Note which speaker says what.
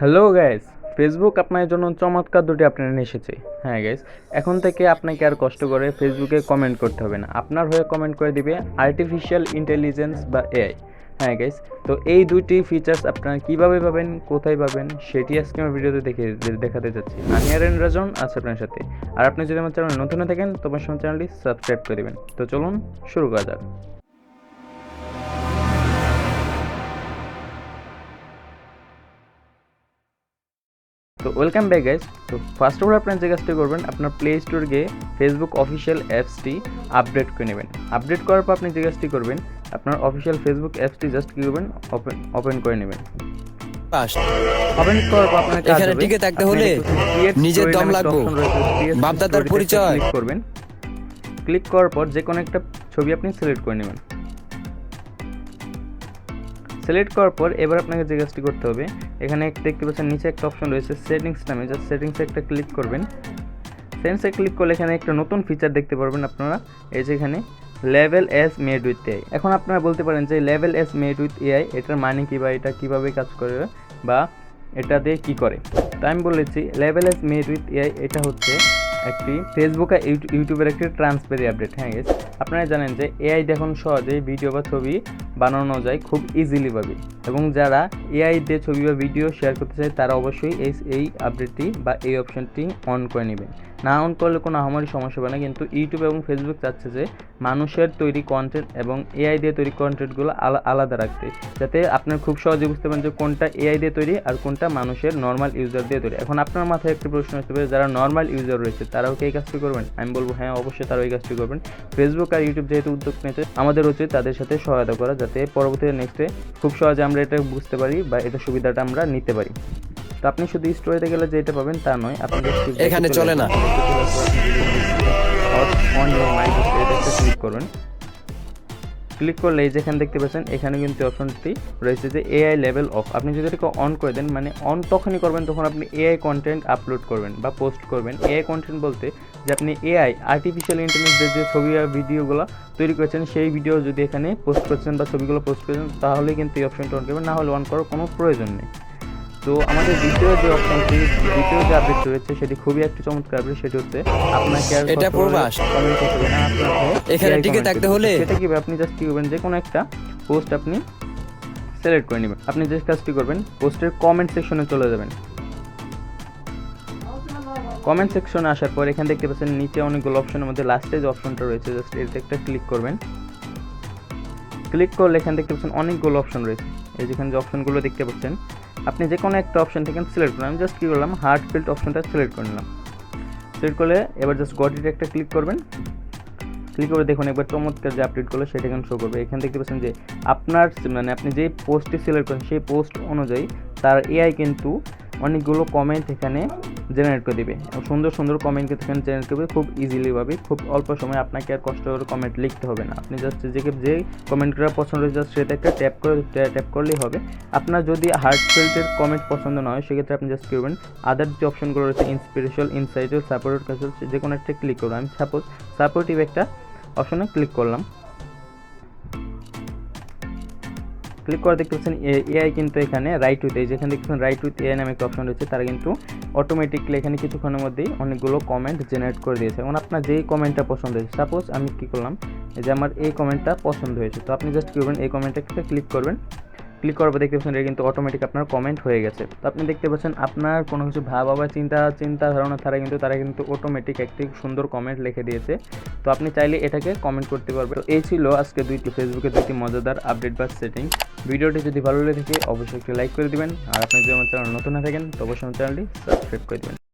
Speaker 1: Hello guys Facebook আপনার জন্য চমৎকার দুটি আপনার এসেছে। হ্যাঁ গাইস এখন থেকে আপনাকে আর কষ্ট করে ফেসবুকে কমেন্ট করতে হবে না। আপনার হয়ে কমেন্ট করে দিবে আর্টিফিশিয়াল ইন্টেলিজেন্স বা এআই হ্যাঁ গাইস তো এই দুটি ফিচার্স আপনারা কীভাবে পাবেন, কোথায় পাবেন, সেটি আজকে আমার ভিডিওতে দেখে দেখাতে যাচ্ছি। আমি আর রাজন আছে আপনার সাথে। আর আপনি যদি আমার চ্যানেল নতুন থাকেন তবে আমার চ্যানেলটি সাবস্ক্রাইব করে দেবেন। তো চলুন, শুরু করা যাক। তো ওয়েলকাম ব্যাক গাইস তো ফার্স্ট অফ অল আপনার যে কাজটি করবেন আপনার প্লে স্টোর গিয়ে ফেসবুক অফিসিয়াল অ্যাপসটি আপডেট করে নেবেন। আপডেট করার পর আপনি যে কাজটি করবেন আপনার অফিসিয়াল ফেসবুক অ্যাপসটি জাস্ট কী করবেন ওপেন ওপেন করে নেবেন। ওপেন করার পর আপনার
Speaker 2: এখানে টিকে থাকতে হলে নিজের দম
Speaker 1: নামে একটা
Speaker 2: লাগবো।
Speaker 1: option রয়েছে, create
Speaker 2: বাপদাদার পরিচয়।
Speaker 1: করবেন। ক্লিক করার পর যে কোনো একটা ছবি আপনি সিলেক্ট করে নেবেন। সিলেক্ট করার পর এবার আপনাকে যে কাজটি করতে হবে, এখানে দেখতে পাচ্ছেন নিচে একটা অপশন রয়েছে সেটিংস নামে জাস্ট সেটিংসে একটা ক্লিক করবেন। সেটিংসে ক্লিক করলে এখানে একটা নতুন ফিচার দেখতে পারবেন আপনারা, এই যে এখানে লেভেল এস মেড উইথ এআই এখন আপনারা বলতে পারেন যে লেভেল এস মেড উইথ এআই এটার মানে কী বা এটা কীভাবে কাজ করে বা এটা দিয়ে কী করে? তাই আমি বলেছি লেভেল এস মেড উইথ এআই এটা হচ্ছে একটি ফেসবুক আর ইউটিউ- ইউটিউবের একটি ট্রান্সফারি আপডেট হ্যাঁ আপনারা জানেন যে এআই দেখুন সহজেই ভিডিও বা ছবি বানানো যায় খুব ইজিলি ভাবে। এবং যারা এআই দিয়ে ছবি বা ভিডিও শেয়ার করতে চায়, তারা অবশ্যই এই এই আপডেটটি বা এই অপশনটি অন করে নেবেন। না অন করলে কোনো আমারই সমস্যা হবে না, কিন্তু ইউটিউব এবং ফেসবুক চাচ্ছে যে মানুষের তৈরি কন্টেন্ট এবং এআই দিয়ে তৈরি কন্টেন্টগুলো আলাদা রাখতে। যাতে আপনার খুব সহজে বুঝতে পারেন যে কোনটা এআই দিয়ে তৈরি আর কোনটা মানুষের নর্মাল ইউজার দিয়ে তৈরি। এখন আপনার মাথায় একটি প্রশ্ন আসতে পারে, যারা নর্মাল ইউজার রয়েছে, তারাও কি এই কাজটি করবেন? আমি বলব হ্যাঁ অবশ্যই তারাও এই কাজটি করবেন। ফেসবুক আর ইউটিউব যেহেতু উদ্যোগ নিয়েছে, আমাদের উচিত তাদের সাথে সহায়তা করা, যাতে পরবর্তীতে নেক্সটে খুব সহজে আমরা এটা বুঝতে পারি বা এটা সুবিধাটা আমরা নিতে পারি। তো আপনি শুধু স্টোরিতে গেলে যে এটা পাবেন তা নয় আপনি
Speaker 2: এখানে
Speaker 1: চলে
Speaker 2: না।
Speaker 1: অন mic এটা ক্লিক করবেন। ক্লিক করলে এই যেখানে দেখতে পাচ্ছেন, এখানে কিন্তু অপশনটি রয়েছে যে এআই লেভেল অফ আপনি যদি এটাকে অন করে দেন মানে অন তখনই করবেন তখন আপনি এআই কন্টেন্ট আপলোড করবেন বা পোস্ট করবেন। এআই কন্টেন্ট বলতে যে আপনি এআই আর্টিফিশিয়াল ইন্টেলিজেন্সের যে ছবি আর ভিডিওগুলো তৈরি করেছেন, সেই ভিডিও যদি এখানে পোস্ট করছেন বা ছবিগুলো পোস্ট করেছেন তাহলে কিন্তু এই অপশনটা অন করবেন। না হলে অন করার কোনো প্রয়োজন নেই। তো আমাদের দ্বিতীয় যে অপশনটি দ্বিতীয় যে আপডেট রয়েছে সেটি খুবই একটি চমৎকার আপডেট সেটি হচ্ছে আপনাকে আর
Speaker 2: এটা প্রবাস।
Speaker 1: কমেন্ট করতে না আপনাকে
Speaker 2: এখানে টিকে থাকতে হলে
Speaker 1: সেটা কি আপনি জাস্ট কি করবেন? যে কোনো একটা পোস্ট আপনি সিলেক্ট করে নেবেন। আপনি যে কাজটি করবেন পোস্টের কমেন্ট সেকশনে চলে যাবেন। কমেন্ট সেকশনে আসার পর এখানে দেখতে পাচ্ছেন নিচে অনেকগুলো অপশনের মধ্যে লাস্টে যে অপশনটা রয়েছে জাস্ট এতে একটা ক্লিক করবেন। ক্লিক করলে এখানে দেখতে পাচ্ছেন অনেকগুলো অপশন রয়েছে। এই যেখানে যে অপশনগুলো দেখতে পাচ্ছেন আপনি যে কোনো একটা অপশন থেকে সিলেক্ট করলাম জাস্ট কী করলাম? হার্ট ফিল্ড অপশনটা সিলেক্ট করে নিলাম। সিলেক্ট করলে এবার জাস্ট গডিটা একটা ক্লিক করবেন। ক্লিক করে দেখুন একবার চমৎকার যে আপডেট করল, সেটা এখানে শো করবে। এখানে দেখতে পাচ্ছেন যে আপনার মানে আপনি যে পোস্টটি সিলেক্ট করেন, সেই পোস্ট অনুযায়ী তার এআই কিন্তু অনেকগুলো কমেন্ট এখানে জেনারেট করে দেবে। সুন্দর সুন্দর কমেন্ট কিন্তু এখানে জেনারেট করবে, খুব ইজিলি ভাবে খুব অল্প সময় আপনাকে আর কষ্ট করে কমেন্ট লিখতে হবে না। আপনি জাস্ট যে যে কমেন্টটা পছন্দ হয়েছে জাস্ট সেটা একটা ট্যাপ করে ট্যাপ করলেই হবে। আপনার যদি হার্ট ফিল্ডের কমেন্ট পছন্দ না হয়, সেক্ষেত্রে আপনি জাস্ট করবেন আদার যে অপশনগুলো রয়েছে ইন্সপিরেশনাল ইনসাইটের সাপোর্টেড কাসেল যে কোনো একটা ক্লিক করবেন আমি সাপোজ সাপোর্টিভ একটা অপশনে ক্লিক করলাম। ক্লিক করে দেখতে পাচ্ছেন এআই কিন্তু এখানে রাইট উইথ এই যেখানে দেখছেন রাইট উইথ এআই নামে একটা অপশন রয়েছে, তারা কিন্তু অটোমেটিকলি এখানে কিছুক্ষণের মধ্যেই অনেকগুলো কমেন্ট জেনারেট করে দিয়েছে। এবং আপনার যেই কমেন্টটা পছন্দ হয়েছে সাপোজ আমি কী করলাম যে আমার এই কমেন্টটা পছন্দ হয়েছে, তো আপনি জাস্ট কী করবেন, এই কমেন্টটা ক্লিক করবেন। ক্লিক পর দেখতে পাচ্ছেন এটা কিন্তু অটোমেটিক আপনার কমেন্ট হয়ে গেছে। তো আপনি দেখতে পাচ্ছেন আপনার কোনো কিছু ভাবা বা চিন্তা চিন্তা ধারণা ছাড়া কিন্তু তারা কিন্তু অটোমেটিক একটি সুন্দর কমেন্ট লিখে দিয়েছে। তো আপনি চাইলে এটাকে কমেন্ট করতে পারবেন। তো এই ছিল আজকে দুইটি ফেসবুকে দুইটি মজাদার আপডেট বা সেটিং ভিডিওটি যদি ভালো লেগে থাকে, অবশ্যই একটি লাইক করে দিবেন। আর আপনি যদি আমার চ্যানেল নতুন হয়ে থাকেন, তো অবশ্যই আমার চ্যানেলটি সাবস্ক্রাইব করে দেবেন।